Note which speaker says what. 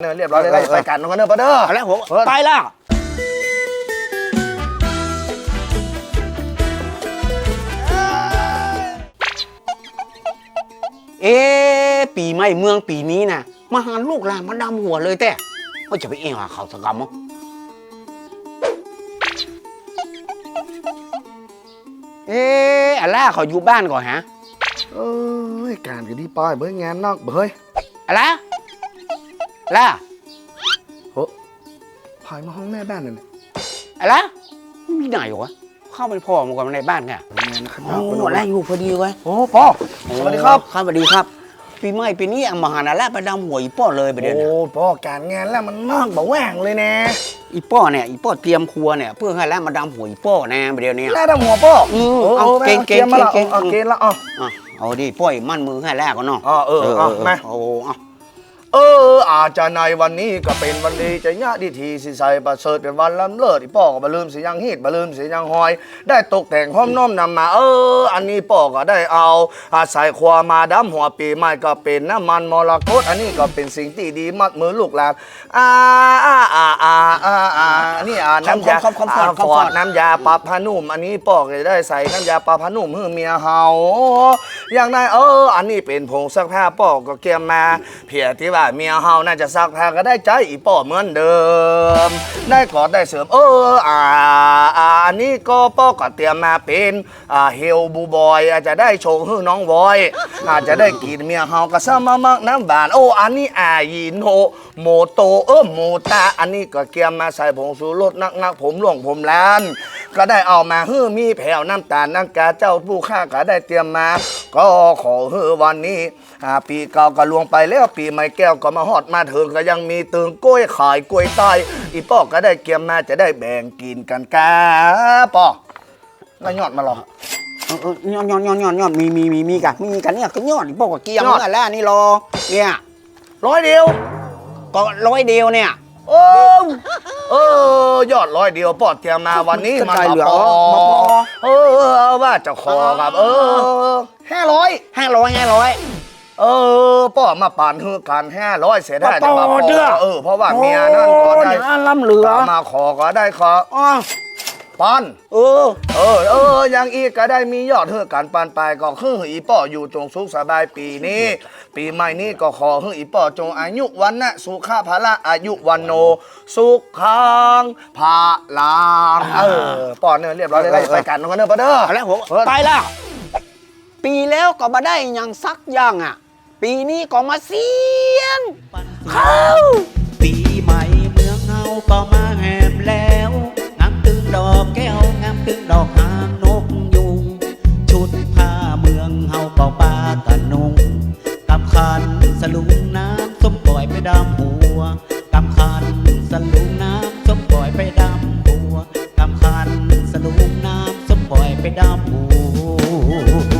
Speaker 1: เนอเรียบร้อยเลยไปกันน้องกันเนอปะเด้อ
Speaker 2: เอาแล้วผม
Speaker 1: เออ
Speaker 2: ไปแล้วเอ๊ะปีใหม่เมืองปีนี้นะมาหาลูกหลานมาดำหัวเลยแต่ก็จะไปเองหาเขาวสกรรมมั้งเอ๊ะอะไรเขาอยู่บ้านก่อนฮะ
Speaker 1: เอ้ยการกันที่ป้อยเบิ้งงานนอกเฮ้ย
Speaker 2: อะไร ล่ะ
Speaker 1: โหพายมาห้องแม่บ้านนั่นแหละ
Speaker 2: อะไรมีไหนวะเข้าไปพ่อมันก่อนในบ้านไง
Speaker 1: งานนะครับ
Speaker 2: โอ้อะไรอยู่พอดีเว้ย
Speaker 1: โอ้พ่อสวัสดีครับ
Speaker 2: ครับสวัสดีครับ ปีใหม่ปีนี้เอามาหานาแลประดำหัวอีป้อเลยประเดี๋ยว
Speaker 1: โอ้
Speaker 2: นี้
Speaker 1: พ่อการงานแล้วมันนอกบ่แหว่งเลยนะ
Speaker 2: อีป้อเนี่ยอีป้อเตรียมครัวเนี่ยเพื่อให้แล้วมาดำหัวอีป้อแน่ประเดี๋ยวนี้
Speaker 1: แล้วทำหัวพ่อ
Speaker 2: อืม
Speaker 1: โอ้
Speaker 2: เอา
Speaker 1: แม่
Speaker 2: เก่งเก่ง
Speaker 1: มาละ
Speaker 2: เก่ง
Speaker 1: เอาเกณฑ์ละอ๋อ
Speaker 2: อะเอาดิป้อยมั่นมือให้แล้วก็เนาะ
Speaker 1: อ๋อเออเอามา
Speaker 2: โอ้เอา
Speaker 1: เออ อาจจะในวันนี้ก็เป็นวันดีจะญาติทีสิใส่ประเสริฐเป็นวันล้ำเลิศที่พ่อก็บลืมสียังฮีดบลืมสียังหอย ได้ตกแต่งห้อมน้อมนำมา เออ อันนี้พ่อก็ได้เอา อาศัยความมาดำหัวปีใหม่ก็เป็นน้ำมันมรกตอันนี้ก็เป็นสิ่งที่ดีมัดมือลูกหลานอ่าอ่าอ่าอ่าอ่าอ่านี่อ่าน้ำยา
Speaker 2: คอมคอมคอมคอม
Speaker 1: ฟอดน้ำยาปรับผ้านุ่ม อันนี้พ่อก็ได้ใส่น้ำยาปรับผ้านุ่มให้เมียเฮา อย่างนั้นเออ อันนี้เป็นผงซักผ้าพ่อก็เกียมมาเพียที่ว่าเมียเฮาน่าจะซักผ้าก็ได้ใจอีพ่อเหมือนเดิม ได้กอดได้เสริม เอออ่าอ่าอันนี้ก็พ่อก็เตรียมมาเป็นอ่าเฮลบูบอยอาจจะได้โชว์ให้น้องบอย อาจจะได้กินเมียเฮาก็ซ้ำมามักน้ำบาน โอ้อันนี้อายินโฮโมโตเออโมตาอันนี้ก็เกียมมาใส่ผงสูรสนักนักๆผมหลวงผมล้าน ก็ได้เอามาฮื้อมีแผ่วน้ำตาลน้ำกาเจ้าผู้ข้าก็ได้เตรียมมา ก็ขอฮื้อวันนี้ปีเก่าก็ลวงไปแล้วปีใหม่แก้วก็มาฮอดมาถึงก็ยังมีตึงกล้วยขายกล้วยใต้อีป้อก็ได้เกียมมาจะได้แบ่งกินกันกาป้อแล้วยอดมาหรอ
Speaker 2: เออเออยอดยอดยอดยอดยอดมีมีมีมีกันมีกันเนี่ยก็ยอดอีป้อกับเกียร์
Speaker 1: ย
Speaker 2: มาแล้วนี่รอเนี่ย
Speaker 1: ร้อยเดียว
Speaker 2: ก็ร้อยเดียวเนี่ย
Speaker 1: โอ้ ออยอดร้อยเดียวปอดเตรียมมาวันนี้มัน
Speaker 2: ใจเหลือ
Speaker 1: พอ
Speaker 2: บ่พอ
Speaker 1: เออว่าจะขอครับ เออห้าร้อย
Speaker 2: ห้าร้อยห้าร้อย
Speaker 1: เออป้อมาปานฮือกันห้าร้อยเสียได้แต่ว่า
Speaker 2: ป้อ
Speaker 1: ป้
Speaker 2: เด้อ
Speaker 1: เออเพราะว่าเมียนั่นก็ได้
Speaker 2: โอ้ยล้ำเหลือ
Speaker 1: มาขอก็ได้ขอ
Speaker 2: อ๋อ
Speaker 1: ปัน
Speaker 2: เออ
Speaker 1: เออเออยังอีกก็ได้มียอดเฮือกันปันไปก็คืออีป้ออยู่จงสุขสบายปีนี้ ปีใหม่นี้ก็ขอให้อีป้อจงอายุวันนะสุขภาละอายุวันโน สุขังภาลังเออป้อเนื้อเรียบร้อยเลยไปกันน้องกันเนื้อปะเด้อ
Speaker 2: เอาแล้วผม
Speaker 1: เออ
Speaker 2: ไปแล้วปีแล้วก็มาได้หยังสักอย่างอะ ปีนี้ก็มาเสียงเข้า
Speaker 3: ปีใหม่เมืองเฮาก็มาแห ก้วงามตึงดอกหางนกยุง ชุดผ้าเมืองเฮาก็ปากันนุงกำคันสลุงน้ำส้มปล่อยไปดำหัวกำคันสลุงน้ำส้มปล่อยไปดำหัวกำคันสลุงน้ำส้มปล่อยไปดำหัว